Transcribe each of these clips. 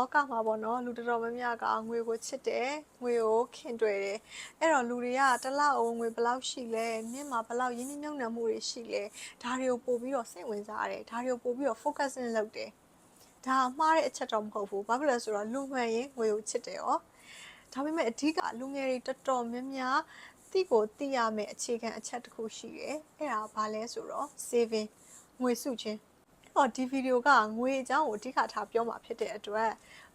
လောကမှာပေါ့နော်လူတော်တော်များများကငွေကိုချစ်တယ်ငွေကိုခင်တွေ့တယ်အဲ့တော့လူတွေကတစ်လောက်အောင်ငွေဘယ်လောက်ရှိလဲမြင့်မှာဘယ်လောက်ရင်းနှီးမြှုပ်နှံမှုတွေရှိလဲဒါတွေကိုပို့ပြီးတော့စိတ်ဝင်စားတယ်ဒါတွေကိုပို့ပြီးတော့ focusing လုပ်တယ်ဒါအမှားတဲ့အချက်တော့မဟုတ်ဘူးဘာဖြစ်လဲဆိုတော့လူမှန်ရင်ငွေကိုချစ်တယ်ရောဒါပေမဲ့အဓိကလူငယ်တွေတော်တော်များများတိကိုတိရမယ့်အခြေခံအချက်တစ်ခုရှိတယ်အဲ့ဒါဘာလဲဆိုတော့ saving ငွေစုချင်း တော့ဒီဗီဒီယိုကငွေအကြောင်းကိုအဓိကထားပြောမှာဖြစ်တဲ့အတွက်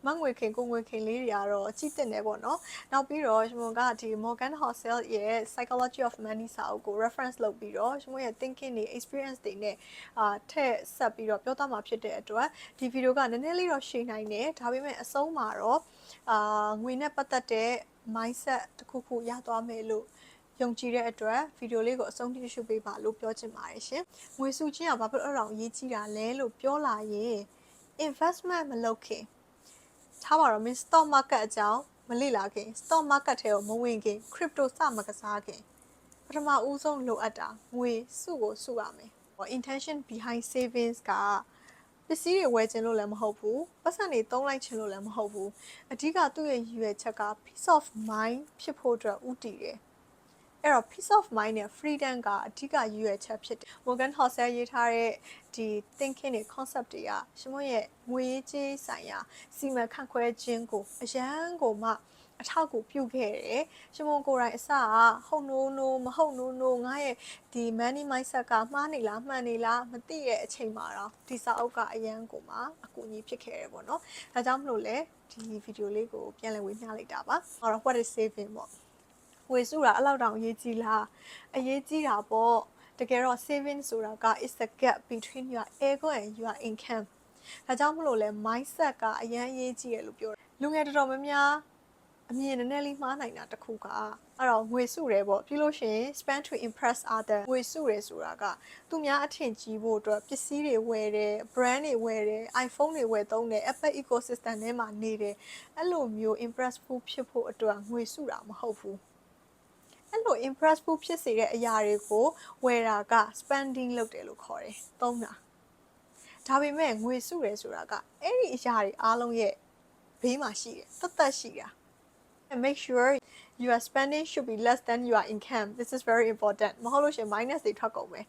မငွေခင်ကိုငွေခင်လေးတွေကတော့ကြည့်တင်တယ်ပေါ့နော်။နောက်ပြီးတော့ကျွန်တော်ကဒီ Morgan Housel ရဲ့ Psychology of Money စာအုပ်ကို reference လုပ်ပြီးတော့ကျွန်တော်ရဲ့ thinking တွေ experience တွေနဲ့အာထည့်ဆက်ပြီးတော့ပြောသားမှာဖြစ်တဲ့အတွက်ဒီဗီဒီယိုကနည်းနည်းလေးတော့ရှင်းနိုင်တယ်။ဒါပေမဲ့အဆုံးမှာတော့အာငွေနဲ့ပတ်သက်တဲ့ mindset တစ်ခုခုရသွားမယ်လို့ ယုံကြည်တဲ့အတွက်ဗီဒီယိုလေးကိုအဆုံးထိရှုပေးပါလို့ပြောချင်ပါတယ်ရှင်။ငွေစုချင်းကဘာဖြစ်လို့အဲ့လောက်အရေးကြီးတာလဲလို့ပြောလာရင် investment မလုပ်ခင်ထားပါတော့မင်း stock market အကြောင်းမလေ့လာခင် stock market ထဲကိုမဝင်ခင် crypto စမကစားခင်ပထမဦးဆုံးလိုအပ်တာငွေစုကိုစုရမယ်။ intention behind savings ကပစ္စည်းတွေဝယ်ခြင်းလို့လည်းမဟုတ်ဘူးပတ်စံတွေသုံးလိုက်ခြင်းလို့လည်းမဟုတ်ဘူးအဓိကသူ့ရဲ့ရည်ရွယ်ချက်က peace of mind ဖြစ်ဖို့အတွက်ဥတည်တယ် အဲ့တော့ peace of mind နဲ့ freedom ကအဓိကရည်ရွယ်ချက်ဖြစ်တယ် Morgan Housel ရေးထားတဲ့ဒီ thinking တွေ concept တွေကရှင်မရဲ့ငွေရေးကြေးဆိုင်ရာစီမံခန့်ခွဲခြင်းကိုအရန်ကိုမှအထောက်ကိုပြုခဲ့တယ်ရှင်မကိုယ်တိုင်အစကဟုတ်နိုးနိုးမဟုတ်နိုးနိုးငါရဲ့ဒီ money mindset ကမှားနေလားမှန်နေလားမသိရဲ့အချိန်မှာတော့ဒီစာအုပ်ကအရန်ကိုမှအကူအညီဖြစ်ခဲ့တယ်ပေါ့နော်ဒါကြောင့်မလို့လဲဒီဗီဒီယိုလေးကိုပြန်လည်ဝေမျှလိုက်တာပါအဲ့တော့ what is saving ပေါ့ ဝေစုတာအဲ့လောက်တောင်အရေးကြီးလားအရေးကြီးတာပေါ့တကယ်တော့ saving ဆိုတာက is the gap between your ego and your income ဒါကြောင့်မလို့လဲ mindset ကအရန်အရေးကြီးတယ်လို့ပြောတယ်လူငယ်တော်တော်များများအမြင်နည်းနည်းလေးမှားနိုင်တာတစ်ခုကအဲ့တော့ငွေစုတယ်ပေါ့ပြီးလို့ရှိရင် spend to impress other ငွေစုတယ်ဆိုတာကသူများအထင်ကြီးဖို့အတွက်ပစ္စည်းတွေဝယ်တယ် brand တွေဝယ်တယ် iPhone တွေဝယ်သုံးတယ် Apple ecosystem ထဲမှာနေတယ်အဲ့လိုမျိုး impress ဖို့ဖြစ်ဖို့အတွက်ငွေစုတာမဟုတ်ဘူး အဲ့လို impress ဖို့ဖြစ်စေတဲ့အရာတွေကိုဝယ်တာက spending လုပ်တယ်လို့ခေါ်တယ်သုံးတာဒါပေမဲ့ငွေစုတယ်ဆိုတာကအဲ့ဒီအရာတွေအားလုံးရဲ့ဘေးမှာရှိတယ်တသက်ရှိတာ and make sure your spending should be less than your income this is very important မဟုတ်လို့ရှိရင် minus တွေထွက်ကုန်မယ်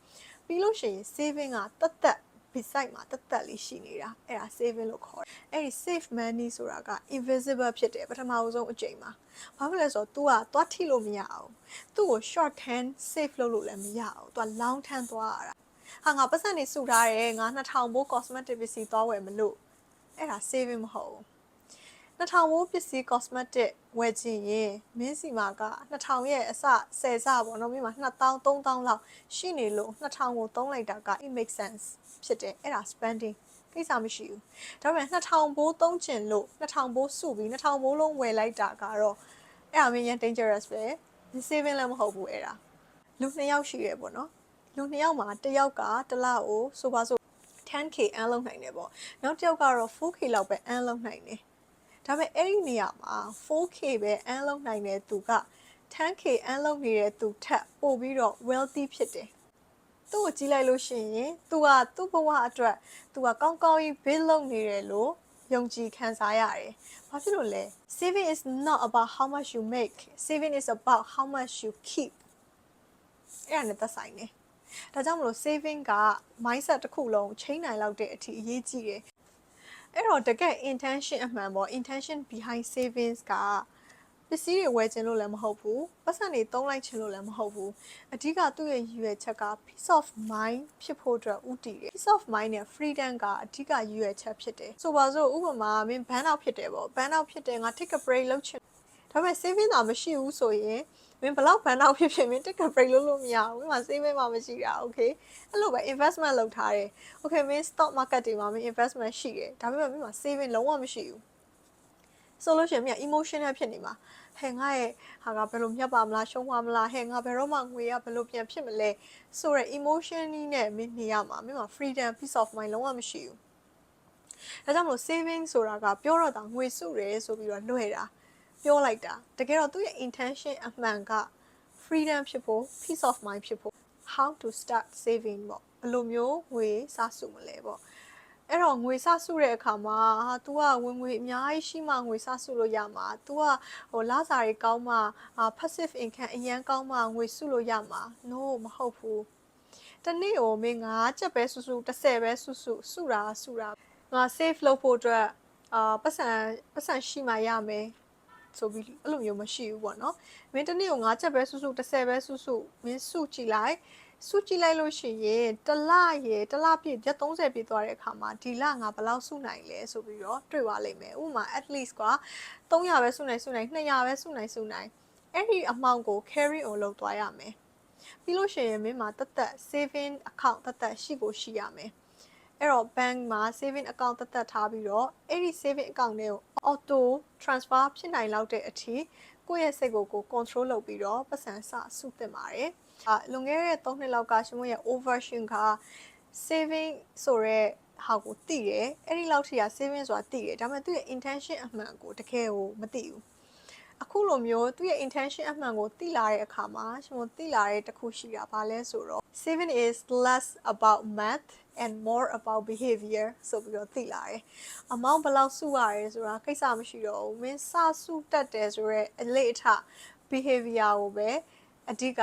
ပြီးလို့ရှိရင် saving ကတသက် beside မှာတသက်လေးရှိနေတာအဲ့ဒါ saving လို့ခေါ်တယ်အဲ့ဒီ save money ဆိုတာက invisible ဖြစ်တယ်ပထမအဆုံးအချိန်မှာဘာဖြစ်လဲဆိုတော့ तू ကသွားထိလို့မရအောင်သူ့ကို short term save လုပ်လို့လည်းမရအောင် तू က long term သွားရတာဟာငါပတ်စံနေစုထားတယ်ငါ2000ဘိုး cosmetic ပစ္စည်းသွားဝယ်မလို့အဲ့ဒါ saving မဟုတ်ဘူး 2000ဘိုးပစ္စည်း cosmetic ဝယ်ချင်ရင်မင်းစီမာက2000ရဲ့အစ10စပေါ့နော်မင်းမှာ2000 3000လောက်ရှိနေလို့2000ကိုသုံးလိုက်တာက it make sense ဖြစ်တယ်အဲ့ဒါ spending ကိစ္စမရှိဘူးဒါပေမဲ့2000ဘိုးသုံးချင်လို့2000ဘိုးစုပြီး2000ဘိုးလုံးဝယ်လိုက်တာကတော့အဲ့ဒါမင်းရန် dangerous ပဲ saving လည်းမဟုတ်ဘူးအဲ့ဒါလူနှစ်ယောက်ရှိရပေါ့နော်လူနှစ်ယောက်မှာတစ်ယောက်ကတစ်လကိုဆိုပါဆို 10k အန်းလုံးနိုင်တယ်ပေါ့နောက်တစ်ယောက်ကတော့ 4k လောက်ပဲအန်းလုံးနိုင်တယ် ဒါပေမဲ့အဲ့ဒီနေရာမှာ 4k ပဲအန်းလုံးနိုင်တဲ့သူက 10k အန်းလုံးနေတဲ့သူထက်ပိုပြီးတော့ wealthy ဖြစ်တယ်သူ့ကိုကြည့်လိုက်လို့ရှိရင် तू ကသူ့ဘဝအတွက် तू ကကောင်းကောင်းကြီး build လုပ်နေတယ်လို့ယုံကြည်ခံစားရတယ်။ဘာဖြစ်လို့လဲ saving is not about how much you make saving is about how much you keep အဲ့ဒါနဲ့သက်ဆိုင်တယ်။ဒါကြောင့်မလို့ saving က mindset တစ်ခုလုံးချိန်နိုင်လောက်တဲ့အထိအရေးကြီးတယ်။ အဲ့တော့တကယ် intention အမှန်ပေါ့ intention behind savings ကပစ္စည်းတွေဝယ်ခြင်းလို့လည်းမဟုတ်ဘူးပတ်စံတွေသုံးလိုက်ခြင်းလို့လည်းမဟုတ်ဘူးအဓိကသူ့ရဲ့ရည်ရွယ်ချက်က peace of mind ဖြစ်ဖို့အတွက်ဥတည်တယ် peace of mind နဲ့ freedom ကအဓိကရည်ရွယ်ချက်ဖြစ်တယ်ဆိုပါစို့ဥပမာမင်း ban out ဖြစ်တယ်ပေါ့ ban out ဖြစ်တယ်ငါ take a break လုပ်ချင် ဒါပေမဲ့ saving တာမရှိဘူးဆိုရင်မင်းဘလောက် ban out ဖြစ်ဖြစ်မင်း take a break လုပ်လို့မရဘူးမင်းမှာ saving မှမရှိတာ okay အဲ့လိုပဲ investment လုပ်ထားတယ် okay မင်း stock market တွေမှာမင်း investment ရှိတယ်ဒါပေမဲ့မင်းမှာ saving လုံးဝမရှိဘူးဆိုလို့ရှိရင်မြ emotional ဖြစ်နေမှာဟဲ့ငါရဲ့ဟာကဘယ်လိုမြတ်ပါမလားရှုံးပါမလားဟဲ့ငါဘယ်တော့မှငွေကဘယ်လိုပြန်ဖြစ်မလဲဆိုတော့ emotion နဲ့မင်းနေရမှာမင်းမှာ freedom peace of mind လုံးဝမရှိဘူးဒါကြောင့်မလို့ saving ဆိုတာကပြောတော့တာငွေစုတယ်ဆိုပြီးတော့လွှဲတာ ပြောလိုက်တာတကယ်တော့သူ့ရဲ့ intention အမှန်က freedom ဖြစ်ဖို့ peace of mind ဖြစ်ဖို့ how to start saving ပေါ့ဘယ်လိုမျိုးငွေစားစုမလဲပေါ့အဲ့တော့ငွေစစုတဲ့အခါမှာဟာ तू ကဝင်ငွေအများကြီးရှိမှငွေစစုလို့ရမှာ तू ကဟိုလစာတွေကောင်းမှအာ passive income အရန်ကောင်းမှငွေစုလို့ရမှာ no မဟုတ်ဘူးတနေ့ကိုမင်း9ချက်ပဲစုစု10ပဲစုစုစုတာစုတာငါ save လုပ်ဖို့အတွက်အာပတ်စံပတ်စံရှိမှရမယ် ဆိုပြီးအဲ့လိုမျိုးမရှိဘူးပေါ့နော်မင်းတနေ့ကို9ချက်ပဲစုစု10ပဲစုစုမင်းစုကြည့်လိုက်စုကြည့်လိုက်လို့ရှိရင်တစ်လရေတစ်လပြည့်ရက်30ပြည့်သွားတဲ့အခါမှာဒီလငါဘယ်လောက်စုနိုင်လဲဆိုပြီးတော့တွေ့သွားလိမ့်မယ်ဥပမာ at least က300ပဲစုနိုင်စုနိုင်200ပဲစုနိုင်စုနိုင်အဲ့ဒီ amount ကို carry on လုပ်သွားရမယ်ပြီးလို့ရှိရင်မင်းမှာတက်တက် saving account တက်တက်ရှိကိုရှိရမယ်အဲ့တော့ bank မှာ saving account တက်တက်ထားပြီးတော့အဲ့ဒီ saving account တွေကို auto transfer ဖြစ်နိုင်လောက်တဲ့အထိကိုယ့်ရဲ့စိတ်ကိုကို control လုပ်ပြီးတော့ပတ်စံစစုသင့်ပါတယ်။အာလွန်ခဲ့တဲ့3နှစ်လောက်ကရှင်မရဲ့ overshoot က saving ဆိုတဲ့ဟာကိုသိတယ်။အဲ့ဒီလောက်ထိက saving ဆိုတာသိတယ်။ဒါပေမဲ့သူ့ရဲ့ intention အမှန်ကိုတကယ်ကိုမသိဘူး။ အခုလိုမျိုးသူ့ရဲ့ intention အမှန်ကိုသိလာတဲ့အခါမှာရှင်မသိလာတဲ့တစ်ခုရှိတာဘာလဲဆိုတော့ saving is less about math and more about behavior ဆိုပြီးတော့သိလာတယ်။ amount ဘယ်လောက်စုရတယ်ဆိုတာကိစ္စမရှိတော့ဘူး။မင်းစစုတက်တယ်ဆိုတော့အလေအထ behavior ကိုပဲအဓိက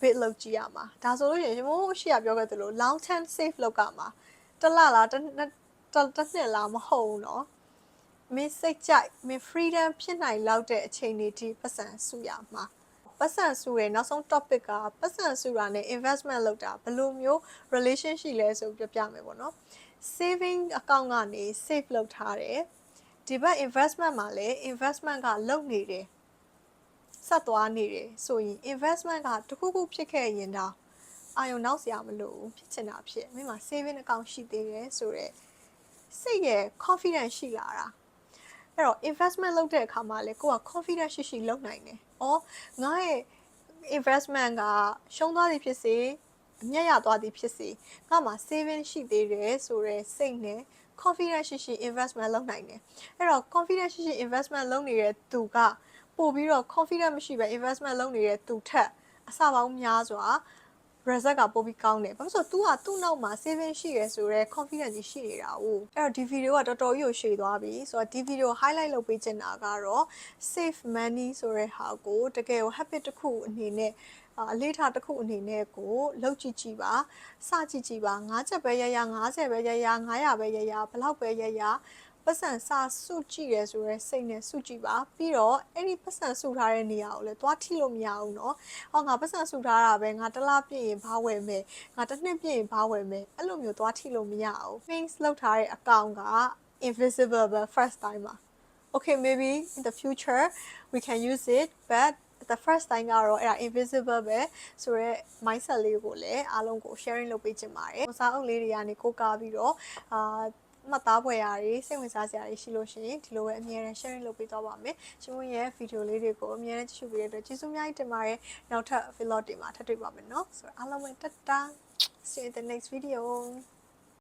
bit လုပ်ကြည့်ရမှာ။ဒါဆိုလို့ရှိရင်မို့ရှိရပြောခဲ့သလို long term save လုပ်ကမှာတစ်လလားတစ်နှစ်တစ်နှစ်လားမဟုတ်ဘူးเนาะ။ မင်းစိတ်ကြိုက်မင်း freedom ဖြစ်နိုင်လောက်တဲ့အချိန်တွေထိပတ်စံစုရမှာ။ပတ်စံစုရဲ့နောက်ဆုံး topic ကပတ်စံစုတာနဲ့ investment လုပ်တာဘယ်လိုမျိုး relation ရှိလဲဆိုပြပြမယ်ပေါ့နော် saving account ကနေ save လုပ်ထားတယ်ဒီဘက် investment မှာလည်း investment ကလုပ်နေတယ်ဆက်သွားနေတယ်ဆိုရင် investment ကတခုခုဖြစ်ခဲ့ရင်တော့အာယုံနောက်စရာမလိုဘူးဖြစ်ချင်တာဖြစ်မင်းမှာ saving account ရှိသေးတယ်ဆိုတော့စိတ်ရဲ့ confidence ရှိလာတာ အဲ့တော့ investment လုပ်တဲ့အခါမှာလေကိုက confidence ရှိရှိလုပ်နိုင်တယ်။အော်ငါရဲ့ investment ကရှုံးသွားသည်ဖြစ်စေအမျက်ရသွားသည်ဖြစ်စေငါမှာ saving ရှိသေးတယ်ဆိုတော့စိတ်နဲ့ confidence ရှိရှိ investment လုပ်နိုင်တယ်။အဲ့တော့ confidence ရှိရှိ investment လုပ်နေတဲ့သူကပို့ပြီးတော့ confidence မရှိဘဲ investment လုပ်နေတဲ့သူထက်အစပေါင်းများစွာ result ကပိုပြီးကောင်းတယ်။ဘာလို့ဆိုတော့ तू ကသူ့နောက်မှာ saving ရှိရယ်ဆိုတော့ confidence ကြီးရှိနေတာ哦။အဲ့တော့ဒီ video ကတော်တော်ကြီးကိုရှည်သွားပြီ။ဆိုတော့ဒီ video highlight လုပ်ပေးချင်တာကတော့ save money ဆိုတဲ့ဟာကိုတကယ်ကို habit တစ်ခုအနေနဲ့အာအလေးထားတစ်ခုအနေနဲ့ကိုလောက်ကြည့်ကြည့်ပါစကြည့်ကြည့်ပါ9ချက်ပဲရရ90ပဲရရ900ပဲရရဘလောက်ပဲရရ ပတ်စံစာစုကြည့်ရဲဆိုရဲစိတ်နဲ့စုကြည့်ပါပြီးတော့အဲ့ဒီပတ်စံစုထားတဲ့နေရာကိုလည်းသွားထိလို့မရဘူးเนาะဟောငါပတ်စံစုထားတာပဲငါတစ်လပြည့်ရင်ဘာဝယ်မယ်ငါတစ်နှစ်ပြည့်ရင်ဘာဝယ်မယ်အဲ့လိုမျိုးသွားထိလို့မရဘူး face လောက်ထားတဲ့ account က invisible ပဲ first time ပါ okay maybe in the future we can use it but the first time ကတော့အဲ့ဒါ invisible ပဲဆိုတော့ mindset လေးကိုလည်းအားလုံးကို sharing လုပ်ပေးချင်ပါတယ်။စာအုပ်လေးတွေကနေကိုးကားပြီးတော့အာ မှတ်သားဖွယ်ရာတွေစိတ်ဝင်စားစရာတွေရှိလို့ရှိရင်ဒီလိုပဲအမြဲတမ်း sharing လုပ်ပေးသွားပါမယ်။ရှင်မရဲ့ video လေးတွေကိုအမြဲတမ်းကြည့်ရှုပေးတဲ့အတွက်ကျေးဇူးအများကြီးတင်ပါတယ်။နောက်ထပ် vlog တွေမှာထပ်တွေ့ပါမယ်နော်။ဆိုတော့အားလုံးပဲတတ်တာ see you in the next video